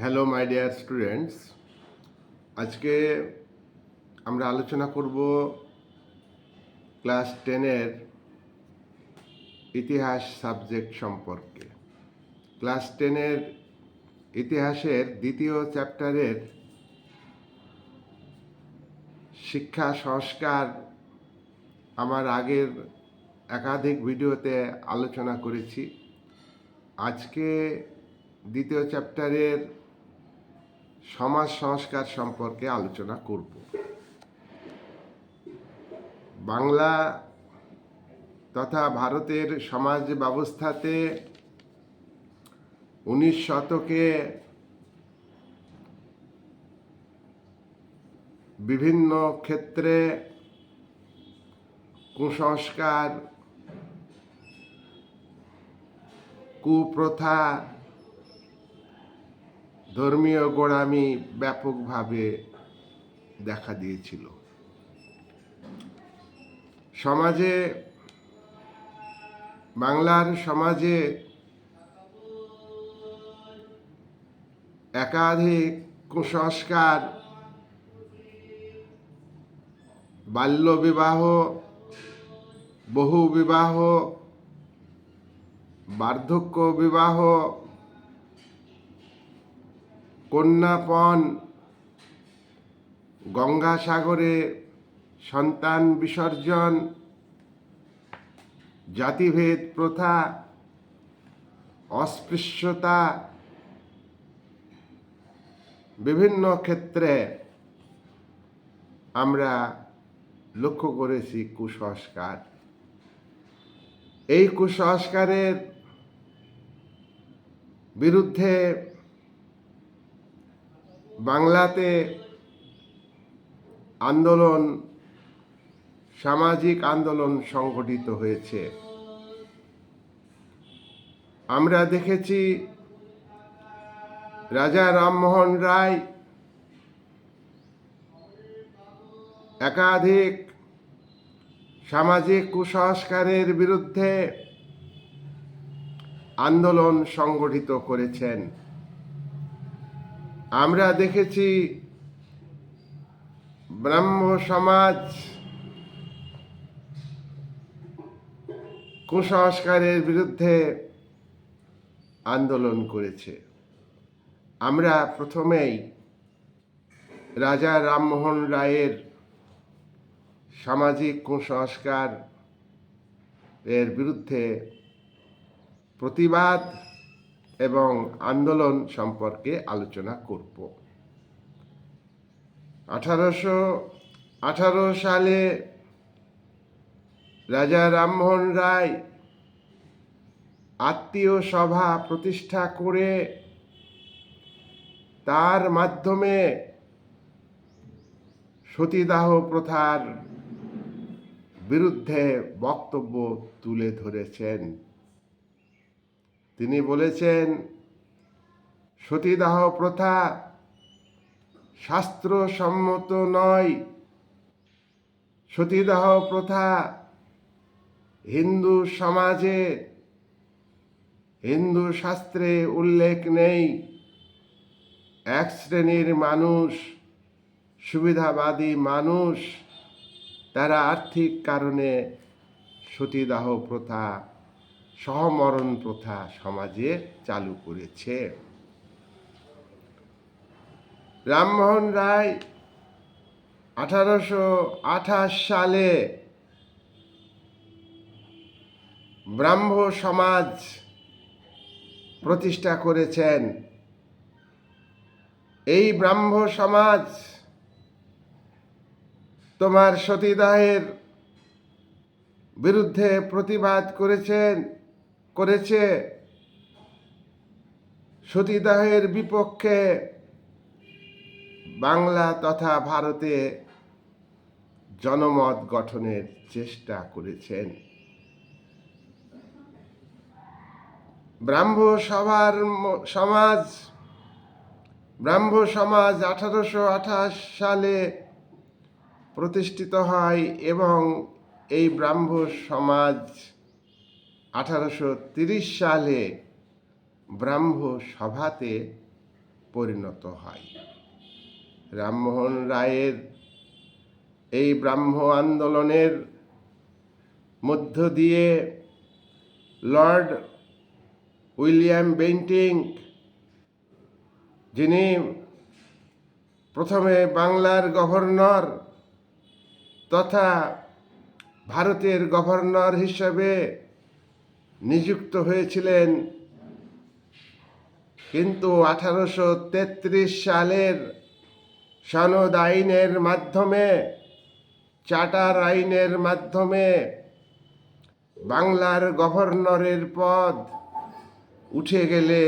Hello my dear students আজকে আমরা আলোচনা করব ক্লাস টেনের ইতিহাস সাবজেক্ট সম্পর্কে। ক্লাস টেনের ইতিহাসের দ্বিতীয় চ্যাপ্টারের শিক্ষা, সংস্কার আমার আগের একাধিক ভিডিওতে আলোচনা করেছি। আজকে দ্বিতীয় চ্যাপ্টারের সমাজ সংস্কার সম্পর্কে আলোচনা করব। বাংলা তথা ভারতের সমাজ ব্যবস্থাতে উনিশ শতকে বিভিন্ন ক্ষেত্রে কুসংস্কার, কুপ্রথা ধর্মীয় গোড়ামি ব্যাপকভাবে দেখা দিয়েছিল। সমাজে, বাংলার সমাজে একাধিক কুসংস্কার, বাল্যবিবাহ বহু বিবাহ বার্ধক্য বিবাহ কন্যাপণ গঙ্গাসাগরে সন্তান বিসর্জন, জাতিভেদ প্রথা, অস্পৃশ্যতা, বিভিন্ন ক্ষেত্রে আমরা লক্ষ্য করেছি কুসংস্কার। এই কুসংস্কারের বিরুদ্ধে বাংলাতে আন্দোলন, সামাজিক আন্দোলন সংগঠিত হয়েছে। আমরা দেখেছি রাজা রামমোহন রায় একাধিক সামাজিক কুসংস্কারের বিরুদ্ধে আন্দোলন সংগঠিত করেছেন। আমরা দেখেছি ব্রাহ্ম সমাজ কুসংস্কারের বিরুদ্ধে আন্দোলন করেছে। আমরা প্রথমেই রাজা রামমোহন রায়ের সামাজিক কুসংস্কার এর বিরুদ্ধে প্রতিবাদ এবং আন্দোলন সম্পর্কে আলোচনা করব। আঠারোশো আঠারো সালে রাজা রামমোহন রায় আত্মীয় সভা প্রতিষ্ঠা করে তার মাধ্যমে সতীদাহ প্রথার বিরুদ্ধে বক্তব্য তুলে ধরেছেন। তিনি বলেছেন, সতীদাহ প্রথা শাস্ত্রসম্মত নয়। সতীদাহ প্রথা হিন্দু সমাজে, হিন্দু শাস্ত্রে উল্লেখ নেই। এক শ্রেণির মানুষ, সুবিধাবাদী মানুষ, তারা আর্থিক কারণে সতীদাহ প্রথা সহমরণ প্রথা সমাজে চালু করেছে। রামমোহন রায় আঠারোশো আঠাশ সালে ব্রাহ্ম সমাজ প্রতিষ্ঠা করেছেন। এই ব্রাহ্ম সমাজ তোমার সতীদাহের বিরুদ্ধে প্রতিবাদ করেছেন। করেছে। সতীদাহের বিপক্ষে বাংলা তথা ভারতে জনমত গঠনের চেষ্টা করেছেন। ব্রাহ্ম সভার সমাজ, ব্রাহ্ম সমাজ আঠারোশো আঠাশ সালে প্রতিষ্ঠিত হয় এবং এই ব্রাহ্ম সমাজ আঠারোশো সালে ব্রাহ্ম সভাতে পরিণত হয়। রামমোহন রায়ের এই ব্রাহ্ম আন্দোলনের মধ্য দিয়ে লর্ড উইলিয়াম বেন্টিং, যিনি প্রথমে বাংলার গভর্নর তথা ভারতের গভর্নর হিসেবে নিযুক্ত হয়েছিলেন। কিন্তু আঠারোশো তেত্রিশ সালের সনদ আইনের মাধ্যমে, চার্টার আইনের মাধ্যমে বাংলার গভর্নরের পদ উঠে গেলে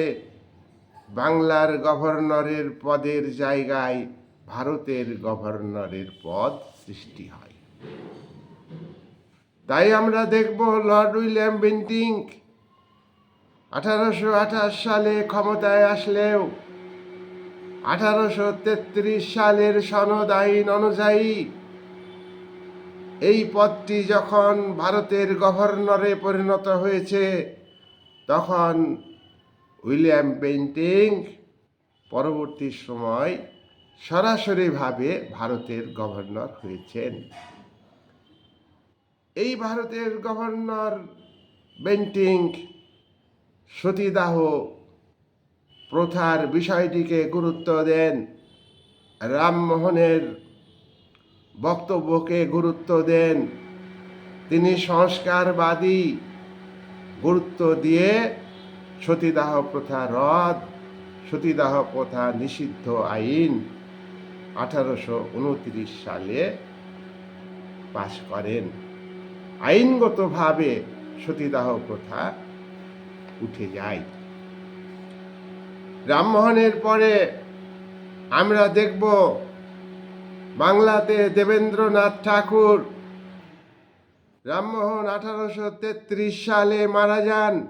বাংলার গভর্নরের পদের জায়গায় ভারতের গভর্নরের পদ সৃষ্টি হয়। তাই আমরা দেখব লর্ড উইলিয়াম বেন্টিং। আঠারোশো আঠাশ সালে ক্ষমতায় আসলেও আঠারোশো তেত্রিশ সালের সনদ আইন অনুযায়ী এই পদটি যখন ভারতের গভর্নরে পরিণত হয়েছে, তখন উইলিয়াম পেন্টিং পরবর্তী সময় সরাসরিভাবে ভারতের গভর্নর হয়েছেন। এই ভারতের গভর্নর বেন্টিং সতীদাহ প্রথার বিষয়টিকে গুরুত্ব দেন। রামমোহনের বক্তব্যকে গুরুত্ব দেন। তিনি সংস্কারবাদী গুরুত্ব দিয়ে সতীদাহ প্রথা রদ, সতীদাহ প্রথা নিষিদ্ধ আইন আঠারোশো উনত্রিশ সালে পাশ করেন। আইনগতভাবে সতীদাহ প্রথা উঠে যায়। রামমোহনের পরে আমরা দেখব বাংলাতে দেবেন্দ্রনাথ ঠাকুর রামমোহন আঠারোশো তেত্রিশ সালে মারা যান।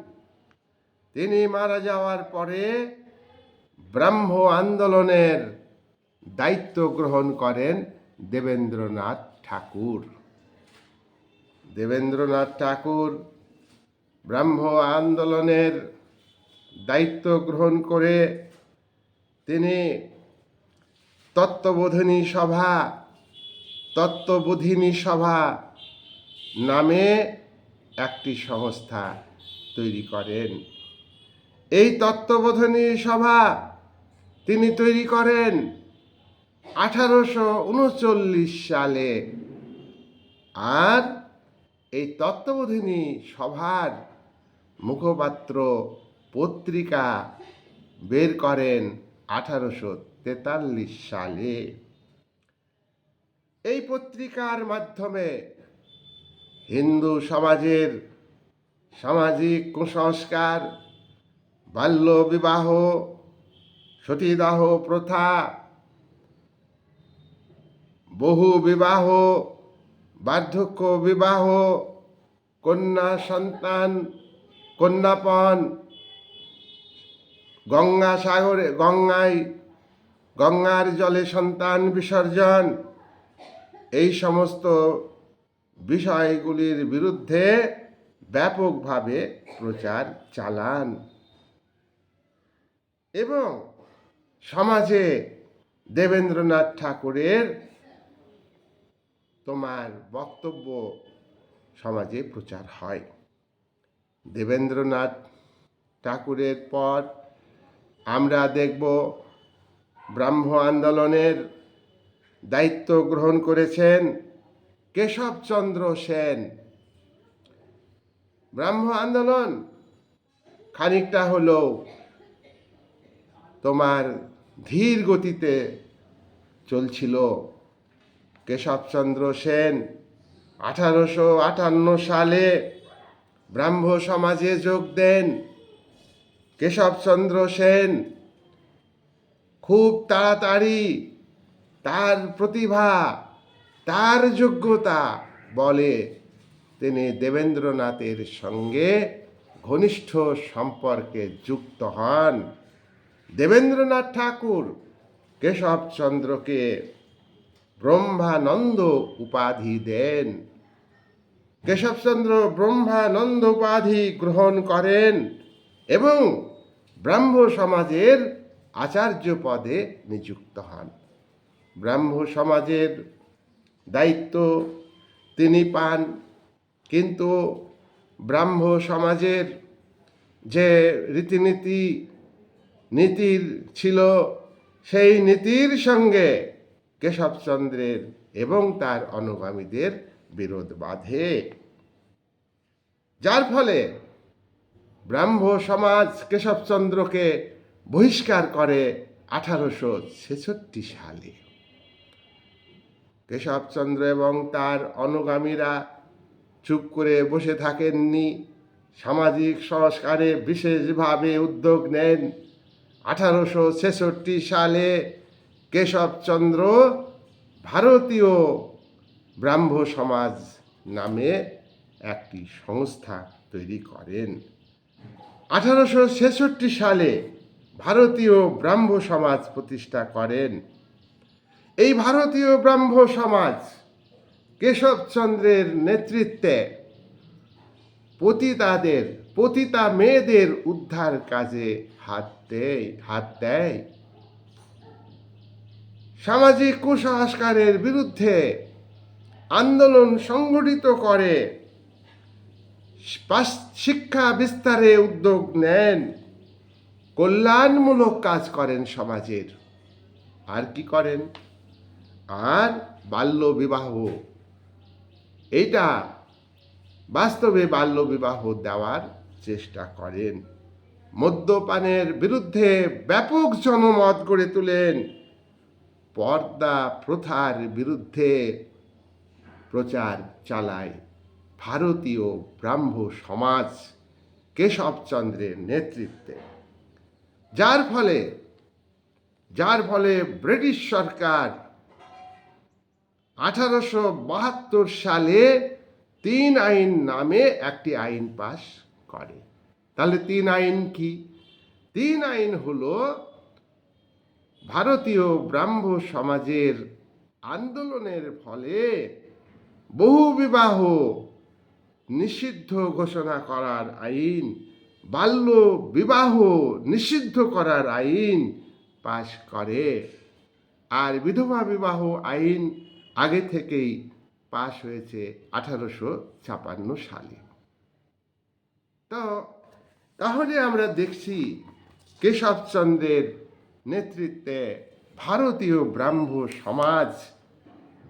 তিনি মারা যাওয়ার পরে ব্রাহ্ম আন্দোলনের দায়িত্ব গ্রহণ করেন দেবেন্দ্রনাথ ঠাকুর। দেবেন্দ্রনাথ ঠাকুর ব্রাহ্ম আন্দোলনের দায়িত্ব গ্রহণ করে তিনি তত্ত্ববোধিনী সভা তত্ত্ববোধিনী সভা নামে একটি সংস্থা তৈরি করেন। এই তত্ত্ববোধিনী সভা তিনি তৈরি করেন আঠারোশো উনচল্লিশ সালে। আর এই তত্ত্ববোধিনী সভার মুখপাত্র পত্রিকা বের করেন আঠারোশো তেতাল্লিশ সালে। এই পত্রিকার মাধ্যমে হিন্দু সমাজের সামাজিক কুসংস্কার, বাল্য বিবাহ, সতীদাহ প্রথা, বহু বিবাহ বার্ধক্য, বিবাহ, কন্যা সন্তান, কন্যাপন, গঙ্গা সাগরে, গঙ্গায়, গঙ্গার জলে সন্তান বিসর্জন, এই সমস্ত বিষয়গুলির বিরুদ্ধে ব্যাপকভাবে প্রচার চালান। এবং সমাজে দেবেন্দ্রনাথ ঠাকুরের তোমার বক্তব্য সমাজে প্রচার হয়। দেবেন্দ্রনাথ ঠাকুরের পর আমরা দেখব ব্রাহ্ম আন্দোলনের দায়িত্ব গ্রহণ করেছেন কেশবচন্দ্র সেন। ব্রাহ্ম আন্দোলন খানিকটা হলেও তোমার ধীর গতিতে চলছিল। কেশবচন্দ্র সেন, আঠারোশো আটান্ন সালে ব্রাহ্ম সমাজে যোগ দেন। কেশবচন্দ্র সেন খুব তাড়াতাড়ি তার প্রতিভা, তার যোগ্যতা বলে তিনি দেবেন্দ্রনাথের সঙ্গে ঘনিষ্ঠ সম্পর্কে যুক্ত হন। দেবেন্দ্রনাথ ঠাকুর কেশবচন্দ্রকে ব্রহ্মানন্দ উপাধি দেন। কেশবচন্দ্র ব্রহ্মানন্দ উপাধি গ্রহণ করেন এবং ব্রাহ্ম সমাজের আচার্য পদে নিযুক্ত হন। ব্রাহ্ম সমাজের দায়িত্ব তিনি পান, কিন্তু ব্রাহ্ম সমাজের যে রীতিনীতি, নীতির ছিল সেই নীতির সঙ্গে কেশবচন্দ্রের এবং তার অনুগামীদের বিরোধ বাধে। যার ফলে ব্রাহ্ম সমাজ কেশবচন্দ্রকে বহিষ্কার করে আঠারোশো ছেষট্টি সালে। কেশবচন্দ্র এবং তার অনুগামীরা চুপ করে বসে থাকেননি। সামাজিক সংস্কারে বিশেষভাবে উদ্যোগ নেন। আঠারোশো ছেষট্টি সালে কেশবচন্দ্র ভারতীয় ব্রাহ্ম সমাজ নামে একটি সংস্থা তৈরি করেন। আঠারোশো ছেষট্টি সালে ভারতীয় ব্রাহ্ম সমাজ প্রতিষ্ঠা করেন। এই ভারতীয় ব্রাহ্ম সমাজ কেশবচন্দ্রের নেতৃত্বে পতিতাদের, পতিতা মেয়েদের উদ্ধার কাজে হাত দেয় হাত দেয়। সামাজিক কুসংস্কারের বিরুদ্ধে আন্দোলন সংগঠিত করে শিক্ষা বিস্তারে উদ্যোগ নেন, কল্যাণমূলক কাজ করেন সমাজের। আর কি করেন? আর বাল্য বিবাহ। এইটা বাস্তবে বাল্য বিবাহ দেওয়ার চেষ্টা করেন। মদ্যপানের বিরুদ্ধে ব্যাপক জনমত গড়ে তোলেন। পর্দা প্রথার বিরুদ্ধে প্রচার চালায় ভারতীয় ব্রাহ্ম সমাজ কেশবচন্দ্রের নেতৃত্বে। যার ফলে যার ফলে ব্রিটিশ সরকার আঠারোশো বাহাত্তর সালে তিন আইন নামে একটি আইন পাশ করে। তাহলে তিন আইন কি? তিন আইন হলো ভারতীয় ব্রাহ্ম সমাজের আন্দোলনের ফলে বহু বিবাহ নিষিদ্ধ ঘোষণা করার আইন, বাল্য বিবাহ নিষিদ্ধ করার আইন পাশ করে। আর বিধবা বিবাহ আইন আগে থেকেই পাশ হয়েছে আঠারোশো ছাপান্ন সালে। তো, তাহলে আমরা দেখছি কেশবচন্দ্রের নেতৃত্বে ভারতীয় ব্রাহ্ম সমাজ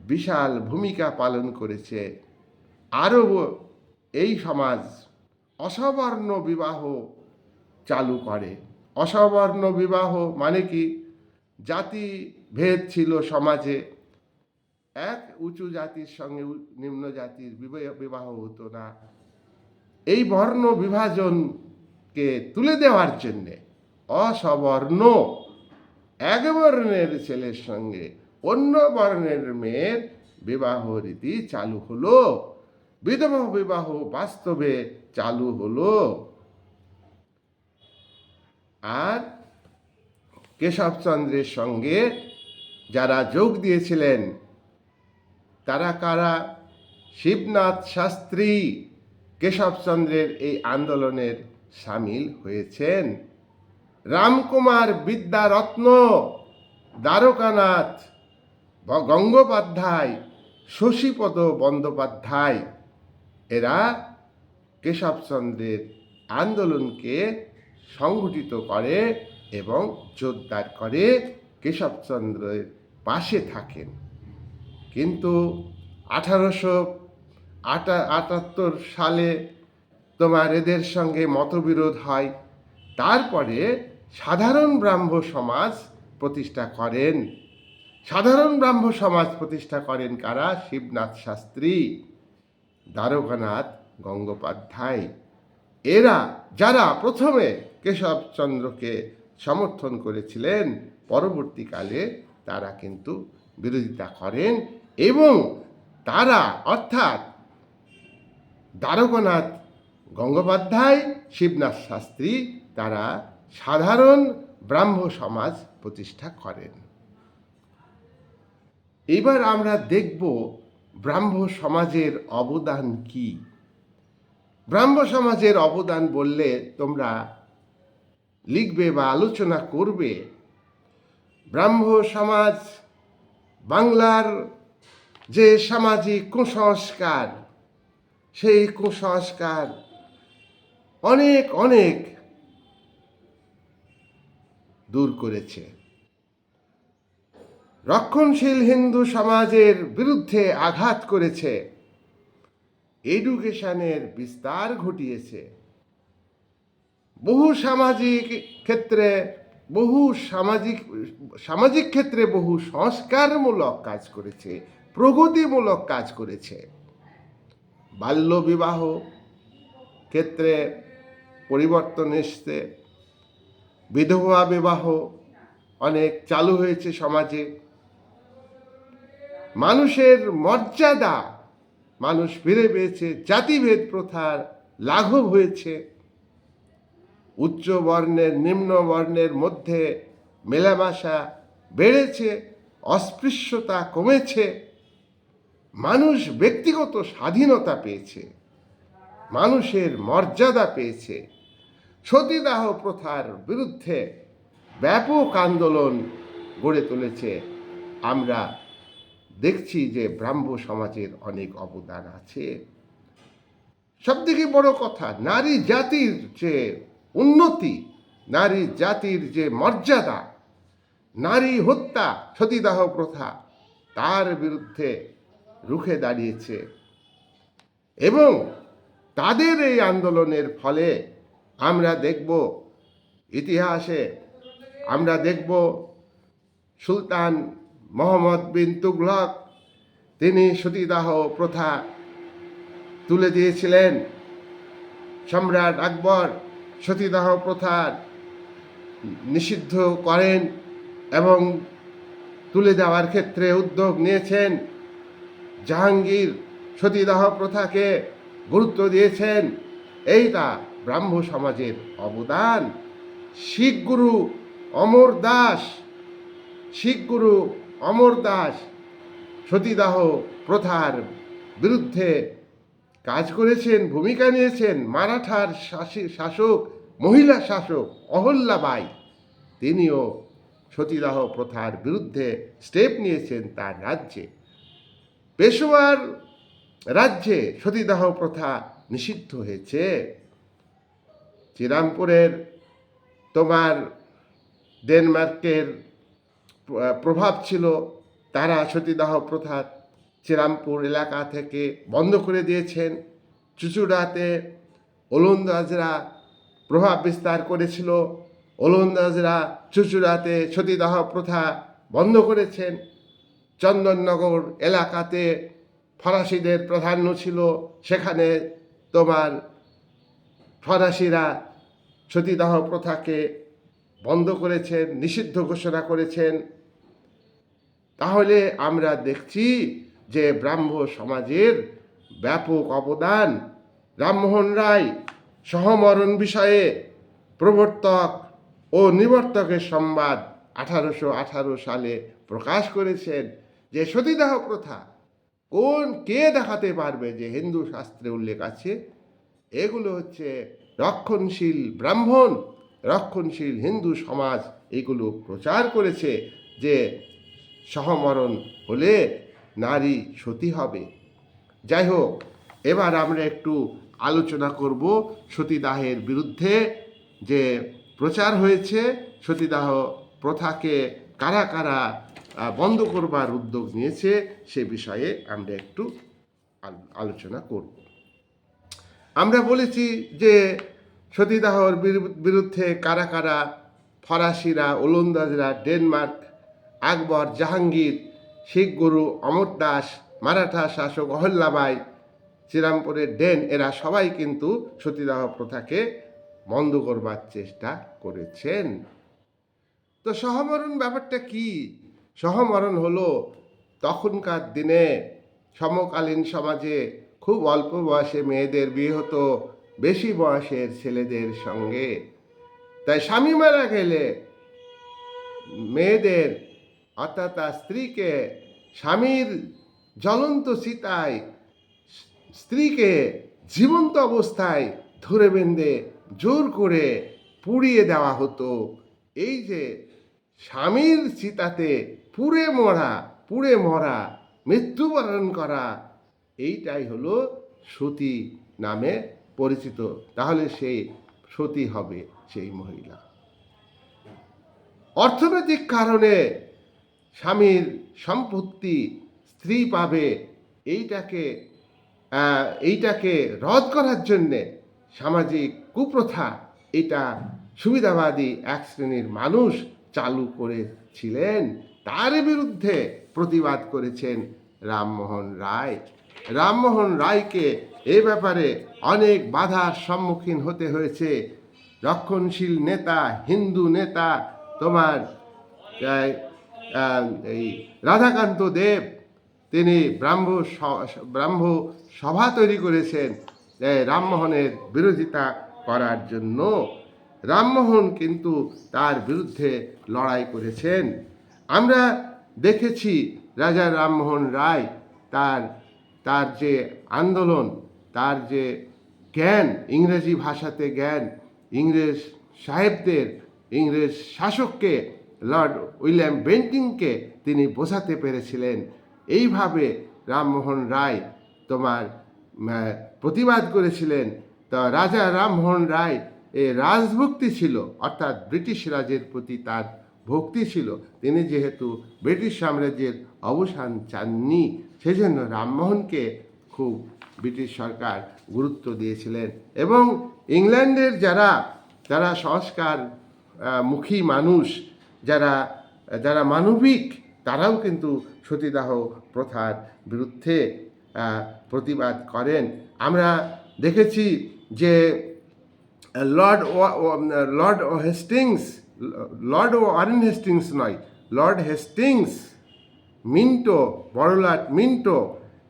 বিশাল ভূমিকা পালন করেছে। আরও এই সমাজ অসবর্ণ বিবাহ চালু করে। অসবর্ণ বিবাহ মানে কি? জাতি ভেদ ছিল সমাজে। এক উঁচু জাতির সঙ্গে নিম্ন জাতির বিবাহ- হতো না। এই বর্ণ বিভাজনকে তুলে দেওয়ার জন্যে অসবর্ণ এক বর্ণের ছেলের সঙ্গে অন্য বর্ণের মেয়ের বিবাহ রীতি চালু হলো। বিধবা বিবাহ বাস্তবে চালু হলো। আর কেশবচন্দ্রের সঙ্গে যারা যোগ দিয়েছিলেন, তারা কারা? শিবনাথ শাস্ত্রী কেশবচন্দ্রের এই আন্দোলনের সামিল হয়েছেন। রামকুমার বিদ্যারত্ন, দ্বারকানাথ গঙ্গোপাধ্যায়, শশীপদ বন্দ্যোপাধ্যায়। এরা কেশবচন্দ্রের আন্দোলনকে সংগঠিত করে এবং জোরদার করে কেশবচন্দ্রের পাশে থাকেন। কিন্তু আঠারোশো আটা আটাত্তর সালে তোমার এদের সঙ্গে মতবিরোধ হয়। তারপরে সাধারণ ব্রাহ্ম সমাজ প্রতিষ্ঠা করেন। সাধারণ ব্রাহ্ম সমাজ প্রতিষ্ঠা করেন কারা? শিবনাথ শাস্ত্রী, দ্বারকানাথ গঙ্গোপাধ্যায়। এরা যারা প্রথমে কেশবচন্দ্রকে সমর্থন করেছিলেন, পরবর্তীকালে তারা কিন্তু বিরোধিতা করেন এবং তারা অর্থাৎ দ্বারকনাথ গঙ্গোপাধ্যায়, শিবনাথ শাস্ত্রী, তারা সাধারণ ব্রাহ্ম সমাজ প্রতিষ্ঠা করেন। এবার আমরা দেখব ব্রাহ্ম সমাজের অবদান কি। ব্রাহ্ম সমাজের অবদান বললে তোমরা লিখবে বা আলোচনা করবে, ব্রাহ্ম সমাজ বাংলার যে সামাজিক কুসংস্কার, সেই কুসংস্কার অনেক অনেক দূর করেছে। রক্ষণশীল হিন্দু সমাজের বিরুদ্ধে আঘাত করেছে। এডুকেশনের বিস্তার ঘটিয়েছে। বহু সামাজিক ক্ষেত্রে, বহু সামাজিক সামাজিক ক্ষেত্রে বহু সংস্কারমূলক কাজ করেছে, প্রগতিমূলক কাজ করেছে। বাল্য বিবাহ ক্ষেত্রে পরিবর্তন এসছে। বিধবা বিবাহ অনেক চালু হয়েছে সমাজে। মানুষের মর্যাদা, মানুষ ফিরে পেয়েছে, জাতিভেদ প্রথার লাঘব হয়েছে। উচ্চ বর্ণের, নিম্ন বর্ণের মধ্যে মেলামেশা বেড়েছে, অস্পৃশ্যতা কমেছে। মানুষ ব্যক্তিগত স্বাধীনতা পেয়েছে, মানুষের মর্যাদা পেয়েছে। সতীদাহ প্রথার বিরুদ্ধে ব্যাপক আন্দোলন গড়ে তুলেছে। আমরা দেখছি যে ব্রাহ্ম সমাজের অনেক অবদান আছে। সবথেকে বড় কথা, নারী জাতির যে উন্নতি, নারী জাতির যে মর্যাদা, নারী হত্যা, সতীদাহ প্রথা, তার বিরুদ্ধে রুখে দাঁড়িয়েছে। এবং তাদের এই আন্দোলনের ফলে আমরা দেখব ইতিহাসে, আমরা দেখব সুলতান মোহাম্মদ বিন তুগলক তিনি সতীদাহ প্রথা তুলে দিয়েছিলেন। সম্রাট আকবর সতীদাহ প্রথা নিষিদ্ধ করেন এবং তুলে দেওয়ার ক্ষেত্রে উদ্যোগ নিয়েছেন। জাহাঙ্গীর সতীদাহ প্রথাকে গুরুত্ব দিয়েছেন। এইটা ব্রাহ্ম সমাজের অবদান। শিখ গুরু অমর দাস শিখ গুরু অমর দাস, সতীদাহ প্রথার বিরুদ্ধে কাজ করেছেন, ভূমিকা নিয়েছেন মারাঠার শাসি- শাসক, মহিলা শাসক অহল্যাবাই। তিনিও সতীদাহ প্রথার বিরুদ্ধে স্টেপ নিয়েছেন তার রাজ্যে। পেশোয়ার রাজ্যে সতীদাহ প্রথা নিষিদ্ধ হয়েছে। শ্রীরামপুরের তোমার ডেনমার্কের প্রভাব ছিল তারা সতীদাহ প্রথা শ্রীরামপুর এলাকা থেকে বন্ধ করে দিয়েছেন। চুচুড়াতে ওলন্দাজরা প্রভাব বিস্তার করেছিল। ওলন্দাজরা চুচুড়াতে সতীদাহ প্রথা বন্ধ করেছেন। চন্দননগর এলাকাতে ফরাসিদের প্রাধান্য ছিল। সেখানে তোমার ফরাসিরা সতীদাহ প্রথাকে বন্ধ করেছেন, নিষিদ্ধ ঘোষণা করেছেন। তাহলে আমরা দেখছি যে ব্রাহ্ম সমাজের ব্যাপক অবদান, রামমোহন রায় সহমরণ বিষয়ে প্রবর্তক ও নিবর্তকের সংবাদ আঠারোশো আঠারো সালে প্রকাশ করেছেন যে সতীদাহ প্রথা কোন কে দেখাতে পারবে? যে হিন্দু শাস্ত্রে উল্লেখ আছে এগুলো হচ্ছে রক্ষণশীল ব্রাহ্মণ, রক্ষণশীল হিন্দু সমাজ। এগুলো প্রচার করেছে যে সহমরণ হলে নারী সতী হবে। যাই হোক, এবার আমরা একটু আলোচনা করব সতীদাহের বিরুদ্ধে যে প্রচার হয়েছে। সতীদাহ প্রথাকে কারা কারা বন্ধ করবার উদ্যোগ নিয়েছে সে বিষয়ে আমরা একটু আল- আলোচনা করব। আমরা বলেছি যে সতীদাহর বিরু- বিরুদ্ধে কারা কারা ফরাসিরা, ওলন্দাজরা, ডেনমার্ক, আকবর, জাহাঙ্গীর, শিখ গুরু, অমর দাস, মারাঠা শাসক অহল্যাবাই শ্রীরামপুরের ডেন, এরা সবাই কিন্তু সতীদাহ প্রথাকে বন্ধ করবার চেষ্টা করেছেন। তো সহমরণ ব্যাপারটা কি? সহমরণ হলো তখনকার দিনে সমকালীন সমাজে খুব অল্প বয়সে মেয়েদের বিয়ে হতো, বেশি বয়সের ছেলেদের সঙ্গে। তাই স্বামী মারা গেলে মেয়েদের, অর্থাৎ তার স্ত্রীকে, স্বামীর জ্বলন্ত চিতায় স্ত্রীকে জীবন্ত অবস্থায় ধরে বেঁধে জোর করে পুড়িয়ে দেওয়া হতো। এই যে স্বামীর চিতাতে পুড়ে মরা পুড়ে মরা, মৃত্যুবরণ করা এইটাই হলো সতী নামে পরিচিত। তাহলে সে সতী হবে সেই মহিলা। অর্থনৈতিক কারণে স্বামীর সম্পত্তি স্ত্রী পাবে, এইটাকে এইটাকে রদ করার জন্যে সামাজিক কুপ্রথা, এটা সুবিধাবাদী এক শ্রেণির মানুষ চালু করেছিলেন। তার বিরুদ্ধে প্রতিবাদ করেছেন রামমোহন রায়। রামমোহন রায়কে এ ব্যাপারে অনেক বাধার সম্মুখীন হতে হয়েছে। রক্ষণশীল নেতা, হিন্দু নেতা, তোমার এই রাধাকান্ত দেব, তিনি ব্রাহ্ম ব্রাহ্ম সভা তৈরি করেছেন রামমোহনের বিরোধিতা করার জন্য। রামমোহন কিন্তু তার বিরুদ্ধে লড়াই করেছেন। আমরা দেখেছি রাজা রামমোহন রায় তার তার যে আন্দোলন, তার যে জ্ঞান, ইংরেজি ভাষাতে জ্ঞান, ইংরেজ সাহেবদের, ইংরেজ শাসককে, লর্ড উইলিয়াম বেন্টিংকে তিনি বোঝাতে পেরেছিলেন। এইভাবে রামমোহন রায় তোমার প্রতিবাদ করেছিলেন। তা রাজা রামমোহন রায় এ রাজভক্তি ছিল, অর্থাৎ ব্রিটিশ রাজের প্রতি তার ভক্তি ছিল। তিনি যেহেতু ব্রিটিশ সাম্রাজ্যের অবসান চাননি, সেজন্য রামমোহনকে খুব ব্রিটিশ সরকার গুরুত্ব দিয়েছিলেন এবং ইংল্যান্ডের যারা যারা সংস্কার মুখী মানুষ, যারা যারা মানবিক, তারাও কিন্তু সতীদাহ প্রথার বিরুদ্ধে প্রতিবাদ করেন। আমরা দেখেছি যে লর্ড লর্ড হেস্টিংস লর্ড আরেন হেস্টিংস নয় লর্ড হেস্টিংস মিন্টো বড়লাট মিন্টো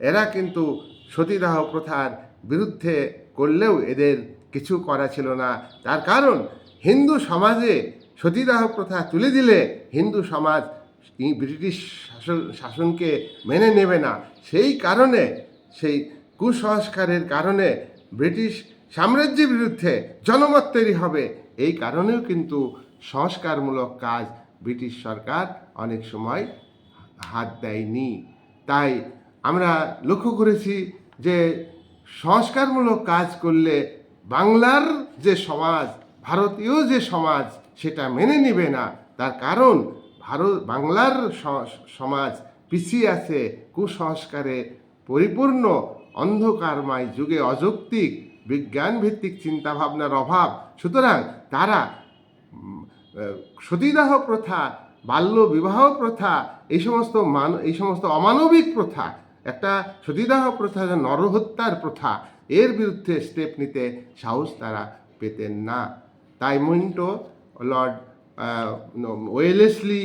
এরা কিন্তু সতীদাহ প্রথার বিরুদ্ধে করলেও এদের কিছু করা ছিল না। তার কারণ, হিন্দু সমাজে সতীদাহ প্রথা তুলে দিলে হিন্দু সমাজ ব্রিটিশ শাসন, শাসনকে মেনে নেবে না। সেই কারণে, সেই কুসংস্কারের কারণে ব্রিটিশ সাম্রাজ্যের বিরুদ্ধে জনমত তৈরি হবে। এই কারণেও কিন্তু সংস্কারমূলক কাজ ব্রিটিশ সরকার অনেক সময় হাত দেয়নি। তাই আমরা লক্ষ্য করেছি যে সংস্কারমূলক কাজ করলে বাংলার যে সমাজ, ভারতীয় যে সমাজ, সেটা মেনে নেবে না। তার কারণ ভারত, বাংলার সমাজ পিছিয়ে আছে, কুসংস্কারে পরিপূর্ণ, অন্ধকারময় যুগে অযৌক্তিক বিজ্ঞান ভিত্তিক চিন্তাভাবনার অভাব। সুতরাং তারা সতীদাহ প্রথা বাল্য বিবাহ প্রথা এই সমস্ত মান, এই সমস্ত অমানবিক প্রথা, একটা সতীদাহ প্রথা নরহত্যার প্রথা, এর বিরুদ্ধে স্টেপ নিতে সাহস তারা পেতেন না। তাই Minto Lord Wellesley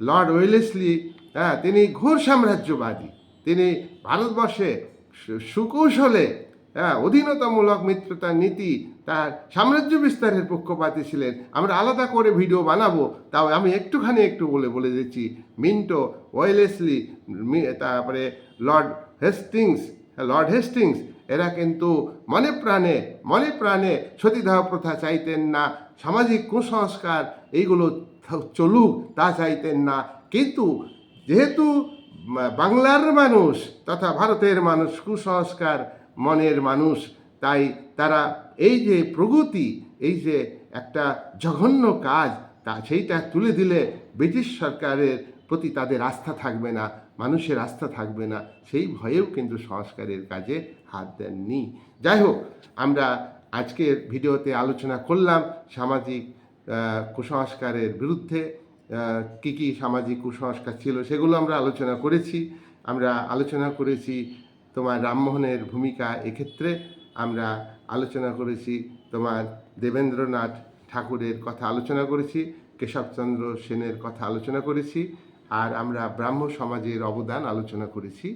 Lord Wellesley হ্যাঁ তিনি ঘোর সাম্রাজ্যবাদী। তিনি ভারতবর্ষে সুকৌশলে হ্যাঁ অধীনতামূলক মিত্রতার নীতি তার সাম্রাজ্য বিস্তারের পক্ষপাতী ছিলেন। আমরা আলাদা করে ভিডিও বানাবো, তাও আমি একটুখানি একটু বলে বলে দিচ্ছি। মিন্টো, ওয়েলেসলি তারপরে লর্ড হেস্টিংস লর্ড হেস্টিংস, এরা কিন্তু মনে প্রাণে মনে প্রাণে সতীদাহ প্রথা চাইতেন না, সামাজিক কুসংস্কার এইগুলো চলুক তা চাইতেন না। কিন্তু যেহেতু বাংলার মানুষ তথা ভারতের মানুষ কুসংস্কার, মনের মানুষ তাই তারা এই যে প্রগতি, এই যে একটা জঘন্য কাজ, তা সেইটা তুলে দিলে ব্রিটিশ সরকারের প্রতি তাদের আস্থা থাকবে না, মানুষের আস্থা থাকবে না। সেই ভয়েও কিন্তু সংস্কারের কাজে হাত দেননি। যাই হোক, আমরা আজকের ভিডিওতে আলোচনা করলাম সামাজিক কুসংস্কারের বিরুদ্ধে কি কি সামাজিক কুসংস্কার ছিল সেগুলো আমরা আলোচনা করেছি। আমরা আলোচনা করেছি তোমার রামমোহনের ভূমিকা এক্ষেত্রে আমরা আলোচনা করেছি, তোমার দেবেন্দ্রনাথ ঠাকুরের কথা আলোচনা করেছি, কেশবচন্দ্র সেনের কথা আলোচনা করেছি, আর আমরা ব্রাহ্ম সমাজের অবদান আলোচনা করেছি।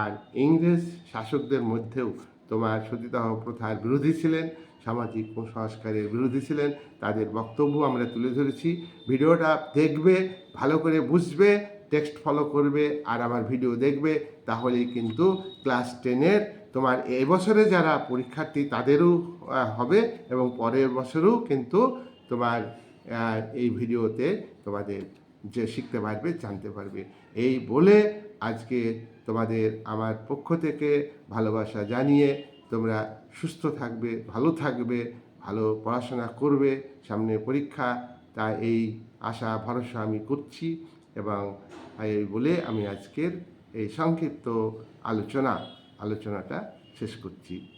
আর ইংরেজ শাসকদের মধ্যেও তোমার সতীদাহ প্রথার বিরোধী ছিলেন, সামাজিক কুসংস্কারের বিরোধী ছিলেন, তাদের বক্তব্য আমরা তুলে ধরেছি। ভিডিওটা দেখবে, ভালো করে বুঝবে, টেক্সট ফলো করবে, আর আমার ভিডিও দেখবে, তাহলেই কিন্তু ক্লাস টেনের তোমার এবছরে যারা পরীক্ষার্থী তাদেরও হবে এবং পরের বছরও কিন্তু তোমার এই ভিডিওতে তোমাদের যে শিখতে পারবে, জানতে পারবে। এই বলে আজকে তোমাদের আমার পক্ষ থেকে ভালোবাসা জানিয়ে তোমরা সুস্থ থাকবে, ভালো থাকবে, ভালো পড়াশোনা করবে, সামনে পরীক্ষা। তা এই আশা, ভরসা আমি করছি এবং এই বলে আমি আজকের এই সংক্ষিপ্ত আলোচনা আলোচনাটা শেষ করছি।